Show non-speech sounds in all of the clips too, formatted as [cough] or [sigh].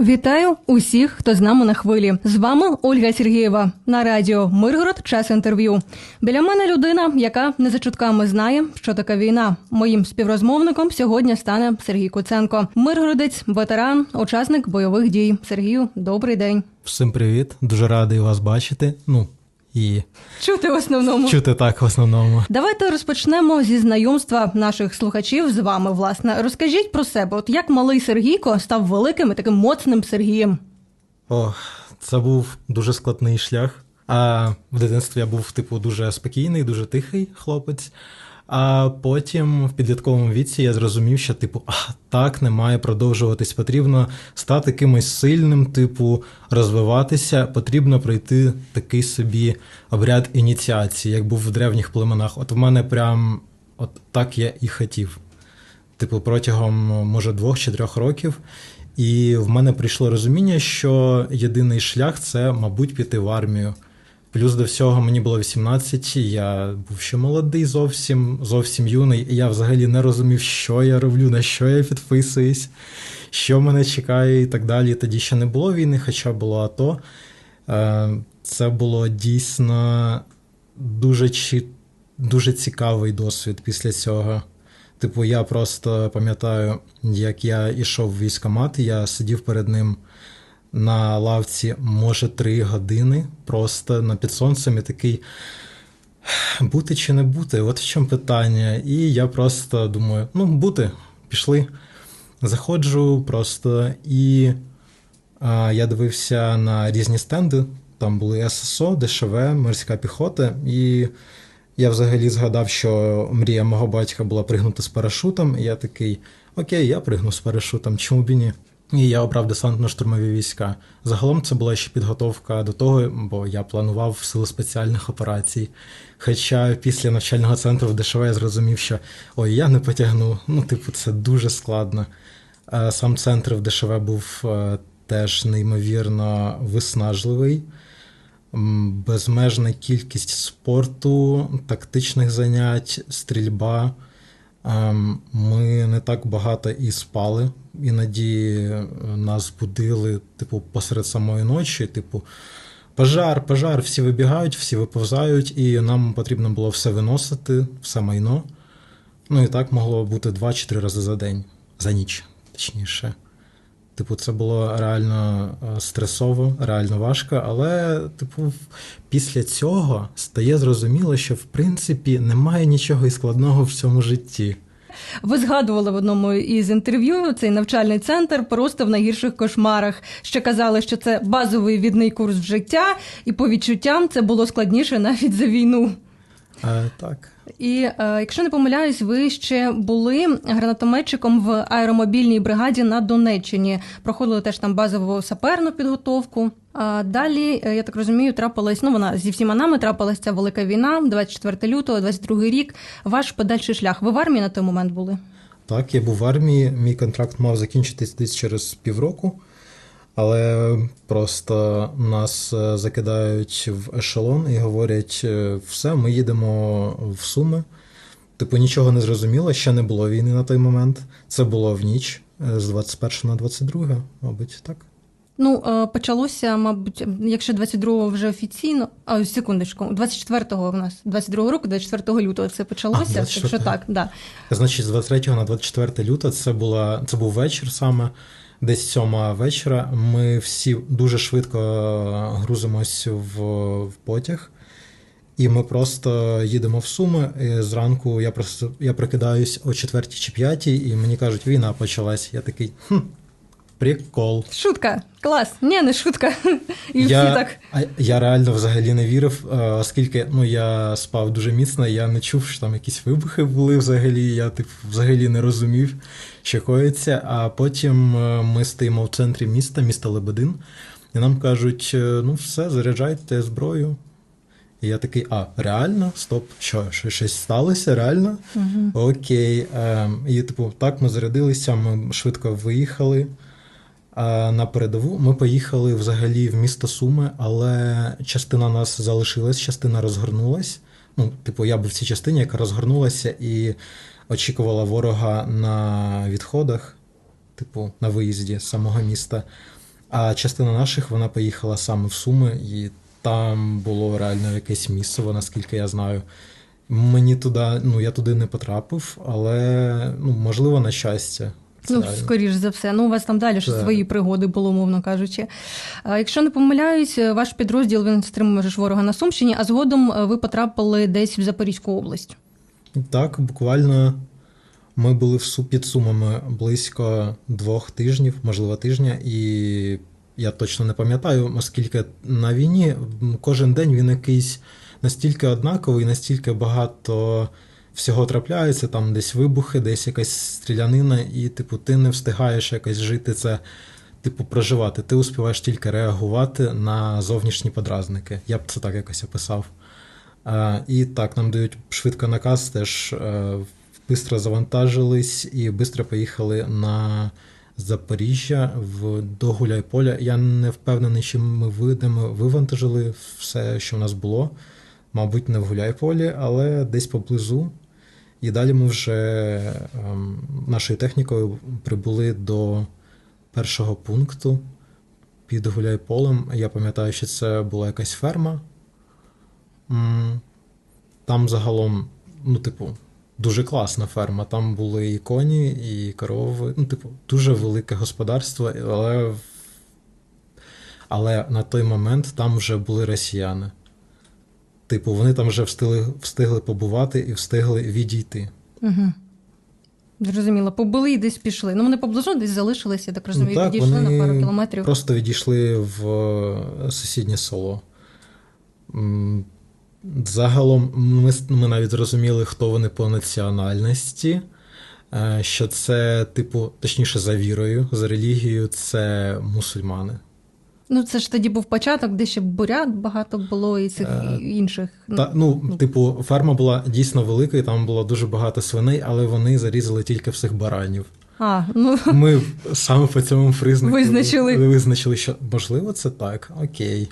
Вітаю усіх, хто з нами на хвилі. З вами Ольга Сергієва на радіо Миргород. Час інтерв'ю. Біля мене людина, яка не за чутками знає, що таке війна. Моїм співрозмовником сьогодні стане Сергій Куценко. Миргородець, ветеран, учасник бойових дій. Сергію, добрий день. Всім привіт, дуже радий вас бачити. Ну і Чути в основному. чути так в основному. Давайте розпочнемо зі знайомства наших слухачів з вами. Власне, розкажіть про себе. От як малий Сергійко став великим і таким моцним Сергієм. О, це був дуже складний шлях. А в дитинстві я був, типу, дуже спокійний, дуже тихий хлопець. А потім в підлітковому віці я зрозумів, що типу, а так не має продовжуватись. Потрібно стати кимось сильним, типу, розвиватися. Потрібно пройти такий собі обряд ініціації, як був в древніх племенах. От в мене прям от так я і хотів. Типу, протягом може двох чи трьох років. І в мене прийшло розуміння, що єдиний шлях це, мабуть, піти в армію. Плюс до всього мені було 18, я був ще молодий, зовсім зовсім юний, і я взагалі не розумів, що я роблю, на що я підписуюсь, що мене чекає і так далі. Тоді ще не було війни, хоча було АТО. Е, Це було дійсно дуже, дуже цікавий досвід після цього. Типу, я просто пам'ятаю, як я йшов в військкомат, я сидів перед ним на лавці, може, три години, просто на під сонцем і такий. Бути чи не бути? От в чому питання. І я просто думаю: ну, бути, пішли. Заходжу просто і а, я дивився на різні стенди. Там були ССО, ДШВ, морська піхота. І я взагалі згадав, що мрія мого батька була пригнути з парашутом. І я такий: Окей, я пригну з парашутом, чому б і ні? І я обрав десантно-штурмові війська. Загалом це була ще підготовка до того, бо я планував сили спеціальних операцій. Хоча після навчального центру в ДШВ я зрозумів, що ой, я не потягну. Ну, типу, це дуже складно. Е, Сам центр в ДШВ був е, теж неймовірно виснажливий. Безмежна кількість спорту, тактичних занять, стрільба. Ем, Ми не так багато і спали. Іноді е, нас будили, типу, посеред самої ночі, типу, пожар, пожар, всі вибігають, всі виповзають, і нам потрібно було все виносити, все майно. Ну і так могло бути два чи три рази за день, за ніч, точніше. Типу, це було реально е, стресово, реально важко, але, типу, після цього стає зрозуміло, що в принципі немає нічого і складного в цьому житті. Ви згадували в одному із інтерв'ю цей навчальний центр просто в найгірших кошмарах. Ще казали, що це базовий відний курс в життя, і по відчуттям це було складніше навіть за війну. Е, так. І е, якщо не помиляюсь, ви ще були гранатометчиком в аеромобільній бригаді на Донеччині. Проходили теж там базову саперну підготовку. А далі, е, я так розумію, трапилась, ну вона зі всіма нами трапилась ця велика війна, 24 лютого, 22 рік. Ваш подальший шлях. Ви в армії на той момент були? Так, я був в армії, мій контракт мав закінчитись десь через півроку, але просто нас е, закидають в ешелон і говорять: е, все, ми їдемо в Суми. Типу, нічого не зрозуміло, ще не було війни на той момент. Це було в ніч е, з 21 на 22, мабуть, так. Ну, почалося, мабуть, якщо 22-го вже офіційно, а секундочку, 24-го в нас, 22-го року, 24 лютого це почалося. А, 24-го. Якщо так, да. Значить, з 23 на 24 лютого це була це був вечір саме. Десь сьома вечора. Ми всі дуже швидко грузимось в, в потяг, і ми просто їдемо в Суми. І зранку я просто я прокидаюсь о четвертій чи п'ятій, і мені кажуть, війна почалась. Я такий хм, прикол. Шутка, клас. Ні, не шутка. [laughs] І всі так. а я реально взагалі не вірив, е, оскільки ну, я спав дуже міцно, я не чув, що там якісь вибухи були взагалі. Я типу, взагалі не розумів, що коїться. А потім е, ми стоїмо в центрі міста, міста Лебедин, і нам кажуть: е, ну все, заряджайте зброю. І я такий, а, реально? Стоп, що, що щось сталося? Реально? Окей. Ем, і, типу, так ми зарядилися, ми швидко виїхали. А на передову ми поїхали взагалі в місто Суми, але частина нас залишилась, частина розгорнулась. Ну, типу, я був в цій частині, яка розгорнулася і очікувала ворога на відходах, типу, на виїзді з самого міста. А частина наших вона поїхала саме в Суми, і там було реально якесь місцево, наскільки я знаю. Мені туди, ну я туди не потрапив, але ну, можливо, на щастя. Ну, реально. скоріш за все. Ну, у вас там далі Так. свої пригоди було, мовно кажучи. Якщо не помиляюсь, ваш підрозділ він стримує ж ворога на Сумщині, а згодом е, ви потрапили десь в Запорізьку область. Так, буквально ми були в Су- під Сумами близько двох тижнів, можливо, тижня, і я точно не пам'ятаю, оскільки на війні кожен день він якийсь настільки однаковий, настільки багато всього трапляється, там десь вибухи, десь якась стрілянина, і, типу, ти не встигаєш якось жити це, типу, проживати. Ти успіваєш тільки реагувати на зовнішні подразники. Я б це так якось описав. Е, І так, нам дають швидко наказ, теж швидко завантажились і швидко поїхали на Запоріжжя в до Гуляйполя. Я не впевнений, чи ми вийдемо, вивантажили все, що в нас було. Мабуть, не в Гуляйполі, але десь поблизу. І далі ми вже ем, нашою технікою прибули до першого пункту під Гуляйполем. Я пам'ятаю, що це була якась ферма. Там загалом, ну, типу, дуже класна ферма. Там були і коні, і корови. Ну, типу, дуже велике господарство, але, але на той момент там вже були росіяни. Типу, вони там вже встигли, встигли побувати і встигли відійти. Угу. Зрозуміло, побули і десь пішли. Ну, вони поблизу десь залишилися, я так розумію, Ну, так, відійшли вони на пару кілометрів. Просто відійшли в е, сусіднє село. Загалом ми, ми навіть зрозуміли, хто вони по національності. е, Що це, типу, точніше, за вірою, за релігією, це мусульмани. Ну, це ж тоді був початок, де ще бурят багато було і цих Е, інших. Та, ну, типу, ферма була дійсно велика, і там було дуже багато свиней, але вони зарізали тільки всіх баранів. А, ну Ми саме по цьому признаку Визначили. визначили, що можливо це так. Окей.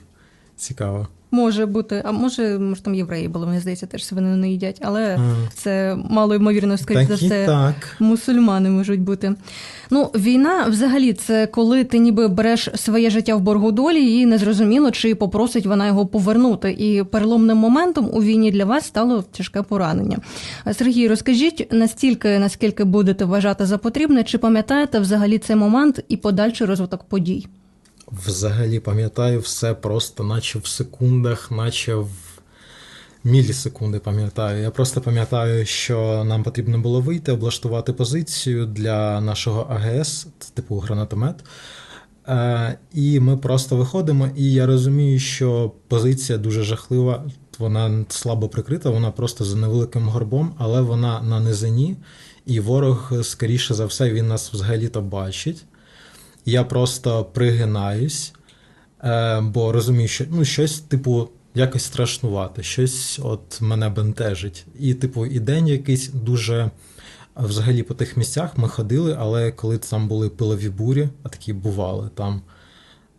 Цікаво. може бути. А може, може там євреї були, мені здається, теж свинину не їдять, але А. це мало ймовірно, скоріш за все. так. Мусульмани можуть бути. Ну, війна взагалі це коли ти ніби береш своє життя в боргу долі, і незрозуміло, чи попросить вона його повернути. І переломним моментом у війні для вас стало тяжке поранення. Сергій, розкажіть настільки, наскільки будете вважати за потрібне, чи пам'ятаєте взагалі цей момент і подальший розвиток подій? Взагалі пам'ятаю все просто, наче в секундах, наче в мілісекунди пам'ятаю. Я просто пам'ятаю, що нам потрібно було вийти, облаштувати позицію для нашого АГС, типу гранатомет. Е, і ми просто виходимо, і я розумію, що позиція дуже жахлива, вона слабо прикрита, вона просто за невеликим горбом, але вона на низині, і ворог, скоріше за все, він нас взагалі-то бачить. Я просто пригинаюсь, е, бо розумію, що ну, щось, типу, якось страшнувати, щось от мене бентежить. І, типу, і день якийсь дуже. Взагалі по тих місцях ми ходили, але коли там були пилові бурі, а такі бували там.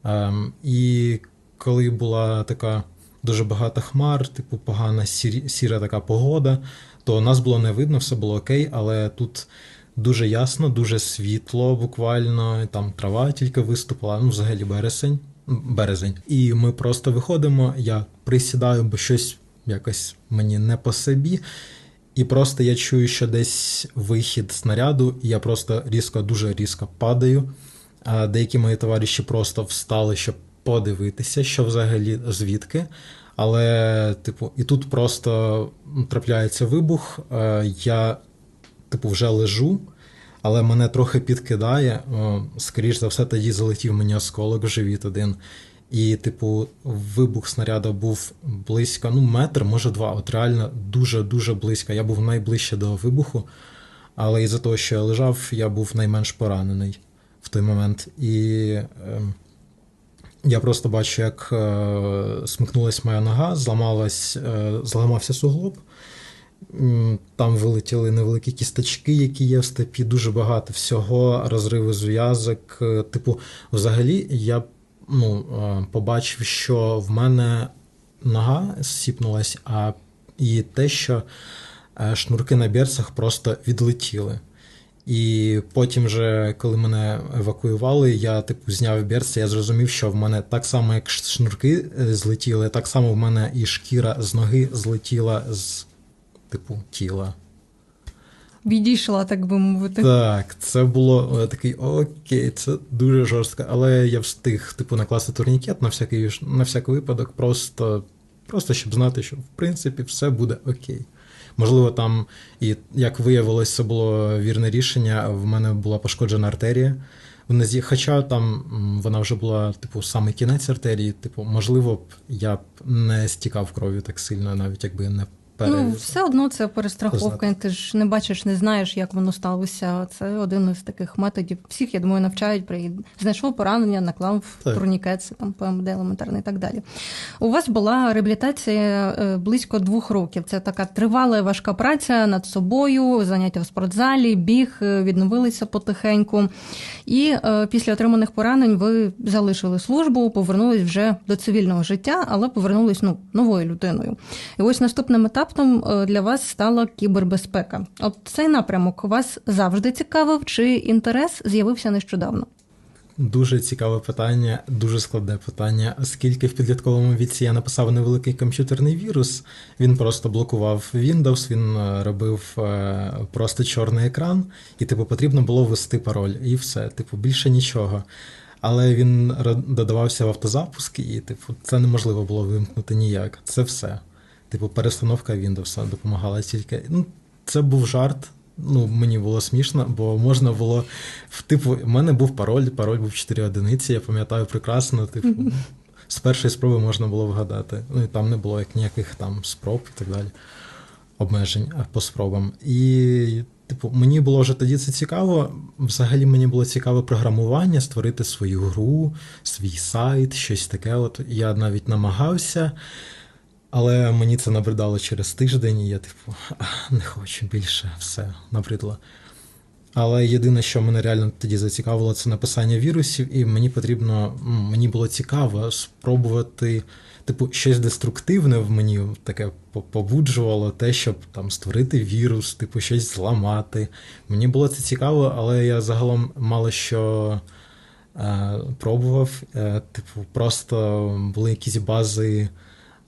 Ем, і коли була така дуже багато хмар, типу погана сіра така погода, то нас було не видно, все було окей, але тут дуже ясно, дуже світло, буквально, там трава тільки виступила, ну, взагалі березень. березень. І ми просто виходимо, я присідаю, бо щось якось мені не по собі. І просто я чую, що десь вихід снаряду, і я просто різко, дуже різко падаю. А деякі мої товариші просто встали, щоб подивитися, що взагалі звідки. Але, типу, і тут просто трапляється вибух. е, Я, типу, вже лежу, але мене трохи підкидає. Е, Скоріш за все, тоді залетів мені осколок в живіт один. І, типу, вибух снаряду був близько, ну, метр, може два. От реально дуже-дуже близько. Я був найближче до вибуху, але із-за того, що я лежав, я був найменш поранений в той момент. І е, я просто бачу, як е, смикнулась моя нога, зламалась, е, зламався суглоб. Там вилетіли невеликі кісточки, які є в степі, дуже багато всього, розриви зв'язок. Е, Типу, взагалі, я ну, е, побачив, що в мене нога зсіпнулась, а і те, що е, шнурки на берцах просто відлетіли. І потім, же, коли мене евакуювали, я типу зняв берці, я зрозумів, що в мене так само, як шнурки злетіли, так само в мене і шкіра з ноги злетіла з типу тіла. Відійшла, так би мовити. Так, це було е, такий окей, це дуже жорстко, але я встиг типу накласти турнікет на всякий на всякий випадок, просто, просто щоб знати, що в принципі все буде окей. Можливо, там, і як виявилось, це було вірне рішення. В мене була пошкоджена артерія в нозі, хоча там вона вже була, типу, саме кінець артерії. Типу, можливо, б я б не стікав кров'ю так сильно, навіть якби не пере... Ну, все одно це перестраховка. Ти ж не бачиш, не знаєш, як воно сталося. Це один із таких методів. Всіх, я думаю, навчають при знайшов поранення, наклав Так. турнікет, це там ПМД елементарний і так далі. У вас була реабілітація е, близько двох років. Це така тривала важка праця над собою, заняття в спортзалі, біг, е, відновилися потихеньку. І е, після отриманих поранень ви залишили службу, повернулись вже до цивільного життя, але повернулись ну, новою людиною. І ось наступним етапом е, для вас стала кібербезпека. От цей напрямок вас завжди цікавив, чи інтерес з'явився нещодавно? Дуже цікаве питання, дуже складне питання. Оскільки в підлітковому віці я написав невеликий комп'ютерний вірус, він просто блокував Windows, він е, робив е, просто чорний екран, і типу потрібно було ввести пароль, і все. Типу, більше нічого. Але він додавався в автозапуск, і типу, це неможливо було вимкнути ніяк. Це все. Типу, перестановка Windows допомагала тільки. Ну, це був жарт. Ну, мені було смішно, бо можна було. в- Типу, в мене був пароль, пароль був 4 одиниці, я пам'ятаю прекрасно. Типу, з першої спроби можна було вгадати. Ну і там не було як ніяких там спроб і так далі, обмежень по спробам. І, типу, мені було вже тоді це цікаво. Взагалі мені було цікаве програмування, створити свою гру, свій сайт, щось таке. От я навіть намагався. Але мені це набридало через тиждень, і я, типу, не хочу більше, все, набридло. Але єдине, що мене реально тоді зацікавило, це написання вірусів, і мені потрібно, мені було цікаво спробувати, типу, щось деструктивне в мені таке побуджувало те, щоб там створити вірус, типу, щось зламати. Мені було це цікаво, але я загалом мало що е, пробував. Е, типу, просто були якісь бази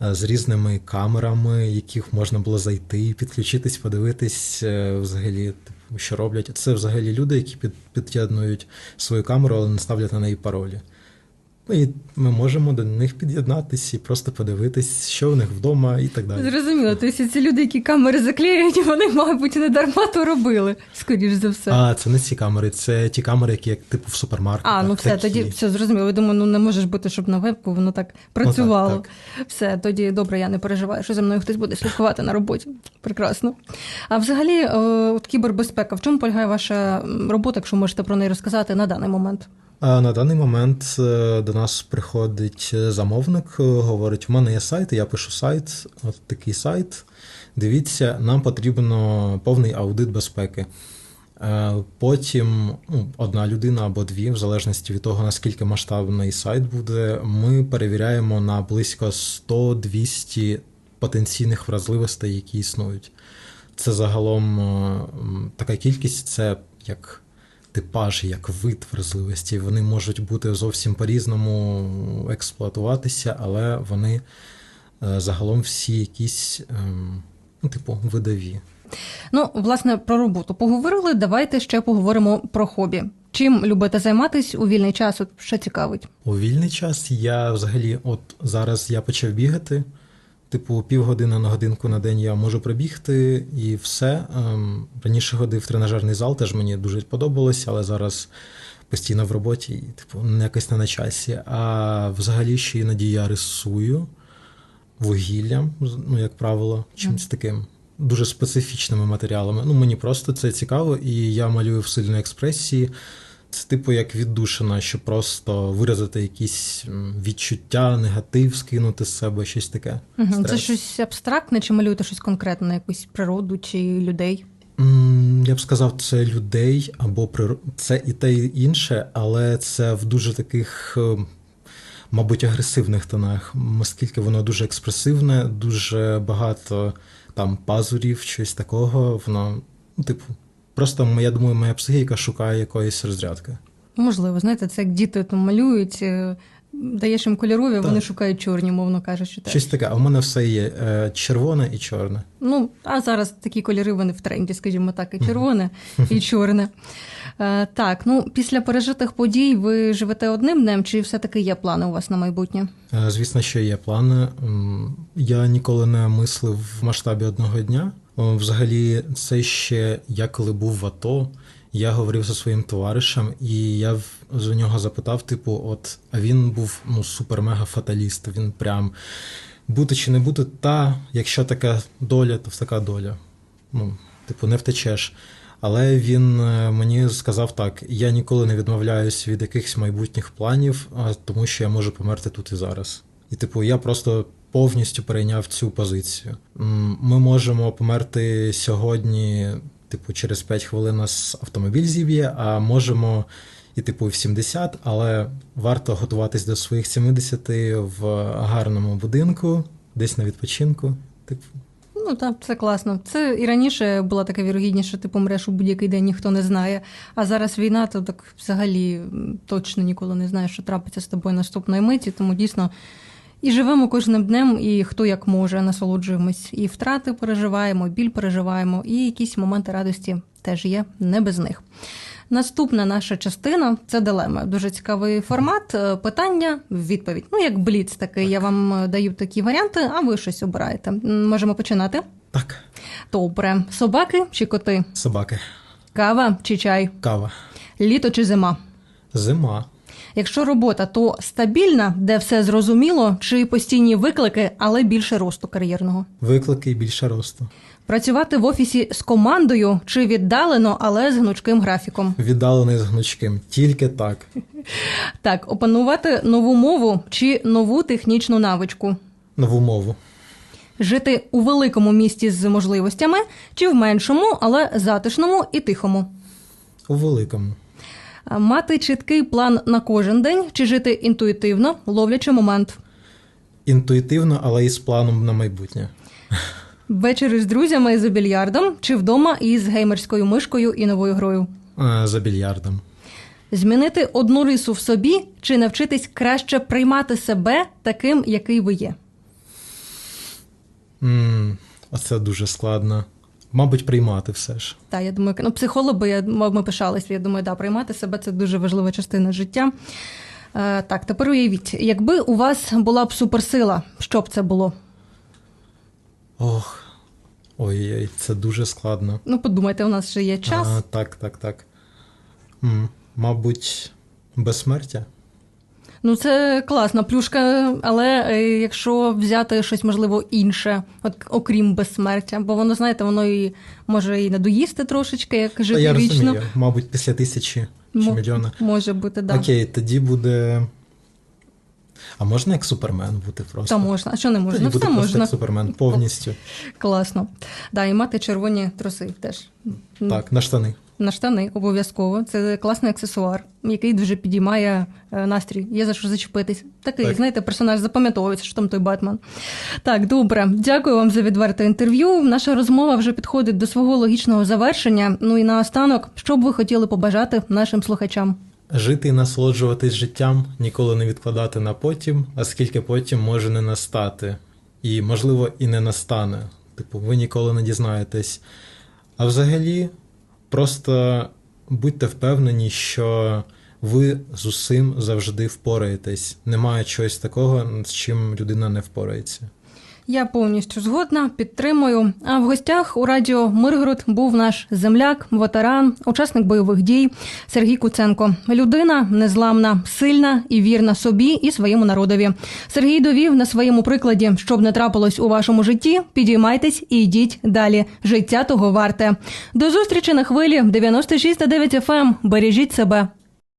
з різними камерами, яких можна було зайти, підключитись, подивитись е, взагалі, типу, що роблять. Це взагалі люди, які під, під'єднують свою камеру, але не ставлять на неї паролі. Ну і ми можемо до них під'єднатися і просто подивитись, що у них вдома і так далі. Зрозуміло, тобто ці люди, які камери заклеюють, [laughs] вони, мабуть, не дарма то робили, скоріш за все. А, це не ці камери, це ті камери, які як типу в супермаркетах. А, ну все, такі. тоді все зрозуміло. Я думаю, ну не може ж бути, щоб на вебку воно так працювало. так. Все, тоді добре, я не переживаю, що за мною хтось буде слідкувати на роботі. Прекрасно. А взагалі, е, от кібербезпека, в чому полягає ваша робота, якщо можете про неї розказати на даний момент? На даний момент е, до нас приходить е, замовник, е, говорить: у мене є сайт, я пишу сайт, от такий сайт. Дивіться, нам потрібно повний аудит безпеки. Потім ну, одна людина або дві, в залежності від того, наскільки масштабний сайт буде, ми перевіряємо на близько 100-200 потенційних вразливостей, які існують. Це загалом така кількість, це як типаж, як вид вразливості. Вони можуть бути зовсім по-різному експлуатуватися, але вони е, загалом всі якісь, ем, ну, типу, видові. Ну, власне, про роботу поговорили. Давайте ще поговоримо про хобі. Чим любите займатись у вільний час? От що цікавить? У вільний час я взагалі, от зараз я почав бігати. Типу, півгодини на годинку на день я можу пробігти і все. Ем, Раніше ходив в тренажерний зал, теж мені дуже подобалося, але зараз постійно в роботі, і, типу, не якось не на часі. А взагалі ще іноді я рисую вугіллям, ну, як правило, чимось таким дуже специфічними матеріалами. Ну, мені просто це цікаво, і я малюю в сильній експресії. Це типу як віддушина, щоб просто виразити якісь відчуття, негатив, скинути з себе, щось таке. Угу. Це щось абстрактне, чи малюєте щось конкретне, якусь природу чи людей? Я б сказав, це людей або прир... це і те, і інше, але це в дуже таких, е, мабуть, агресивних тонах, оскільки воно дуже експресивне, дуже багато там пазурів, щось такого. Воно, ну, типу, Просто я думаю, моя психіка шукає якоїсь розрядки. Можливо, знаєте, це як діти там малюють, е, даєш їм кольорові, Так. вони шукають чорні, мовно кажучи. Щось таке, а в мене все є е, червоне і чорне. Ну, а зараз такі кольори вони в тренді, скажімо так, і червоне, і [laughs] чорне. Е, так, ну після пережитих подій ви живете одним днем, чи все-таки є плани у вас на майбутнє? Звісно, що є плани. Я ніколи не мислив в масштабі одного дня. О, Взагалі, це ще я коли був в АТО, я говорив зі своїм товаришем, і я з нього запитав: типу, от, а він був ну супер-мега фаталіст. Він прям бути чи не бути, та якщо така доля, то така доля. Ну, типу, не втечеш. Але він е, мені сказав так: я ніколи не відмовляюсь від якихось майбутніх планів, тому що я можу померти тут і зараз. І, типу, я просто повністю перейняв цю позицію. Ми можемо померти сьогодні, типу, через 5 хвилин нас автомобіль зіб'є, а можемо і, типу, в 70, але варто готуватись до своїх 70 в гарному будинку, десь на відпочинку. Типу, Ну так, це класно. Це і раніше була така вірогідність, що ти помреш у будь-який день, ніхто не знає. А зараз війна, то так взагалі точно ніколи не знаєш, що трапиться з тобою наступної миті. Тому дійсно і живемо кожним днем, і хто як може, насолоджуємось. І втрати переживаємо, біль переживаємо, і якісь моменти радості теж є, не без них. Наступна наша частина це дилема. Дуже цікавий формат. Е, Питання, відповідь. Ну, як бліц такий. Я вам е, даю такі варіанти, а ви щось обираєте. Можемо починати. так, Добре. Собаки чи коти? собаки, Кава чи чай? кава, Літо чи зима? зима, Якщо робота, то стабільна, де все зрозуміло, чи постійні виклики, але більше росту кар'єрного. виклики і більше росту. Працювати в офісі з командою чи віддалено, але з гнучким графіком. Віддалений з гнучким. Тільки так. [laughs] Так, опанувати нову мову чи нову технічну навичку. Нову мову. Жити у великому місті з можливостями чи в меншому, але затишному і тихому. У великому. Мати чіткий план на кожен день чи жити інтуїтивно, ловлячи момент. Інтуїтивно, але і з планом на майбутнє. Ввечері з друзями за більярдом чи вдома із геймерською мишкою і новою грою. За більярдом. Змінити одну рису в собі чи навчитись краще приймати себе таким, який ви є. м оце дуже складно. Мабуть, приймати все ж. Та я думаю, ну, психологи, я ми пишалися. Я думаю, да, приймати себе це дуже важлива частина життя. Е, так, тепер уявіть, якби у вас була б суперсила, що б це було? Ох. Ой-ой, це дуже складно. Ну, подумайте, у нас ще є час. А, так, так, так. М, Мабуть, безсмертя? Ну, це класна плюшка, але е, якщо взяти щось можливо інше, от окрім безсмертя, бо воно, знаєте, воно і може і надоїсти трошечки, як жити я вічно. розумію, мабуть, після тисячі чи мільйона. Може бути, да. Окей, тоді буде. А можна як супермен бути просто? Та можна. А що не можна? Тоді Все просто можна. як супермен повністю. Класно. Да, і мати червоні труси теж. Так, на штани. На штани обов'язково. Це класний аксесуар, який дуже підіймає е, настрій. Є за що зачепитись. Такий, Так. знаєте, персонаж запам'ятовується, що там той Батман. Так, добре. Дякую вам за відверте інтерв'ю. Наша розмова вже підходить до свого логічного завершення. Ну і наостанок, що б ви хотіли побажати нашим слухачам? Жити і насолоджуватись життям, ніколи не відкладати на потім, оскільки потім може не настати. І, можливо, і не настане. Типу, ви ніколи не дізнаєтесь. А взагалі, просто будьте впевнені, що ви з усім завжди впораєтесь. Немає чогось такого, з чим людина не впорається. Я повністю згодна, підтримую. А в гостях у радіо Миргород був наш земляк, ветеран, учасник бойових дій Сергій Куценко. Людина незламна, сильна і вірна собі і своєму народові. Сергій довів на своєму прикладі, щоб не трапилось у вашому житті. Підіймайтесь і йдіть далі. Життя того варте. До зустрічі на хвилі 96,9 FM. Бережіть себе.